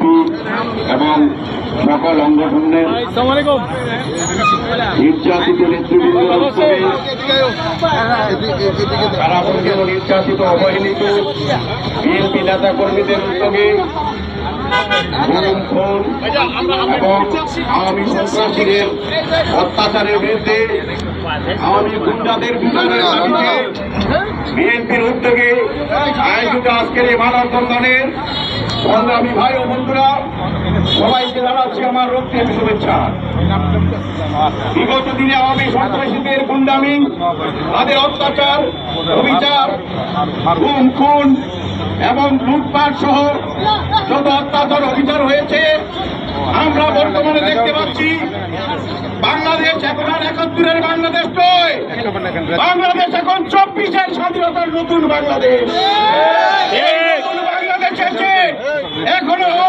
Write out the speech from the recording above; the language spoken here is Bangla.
বিএনপি এবং সকল সংগঠনের নির্যাতিত কারাবন্দী নির্যাতিত অবহেলিত বিএনপি নেতা কর্মীদের উদ্যোগে এবং আওয়ামী সন্ত্রাসীদের অত্যাচারের বিরুদ্ধে আওয়ামী গুন্ডাদের বিচারের দাবিতে বিএনপির উদ্যোগে আয়োজিত আজকের এ এই মানববন্ধনের সংগ্রামী ভাই ও বন্ধুরা, সবাইকে জানাচ্ছি আমার রক্তিম শুভেচ্ছা। বিগত দিনে আওয়ামী সন্ত্রাসীদের গুন্ডামি, তাদের অত্যাচার, অবিচার, গুম, খুন এবং লুটপাট সহ যত অত্যাচার, অবিচার হয়েছে, আমরা বর্তমানে দেখতে পাচ্ছি, বাংলাদেশ এখন আর একাত্তরের বাংলাদেশ নয়। বাংলাদেশ এখন চব্বিশের স্বাধীনতার নতুন বাংলাদেশ এই নতুন বাংলাদেশ এসে এখনও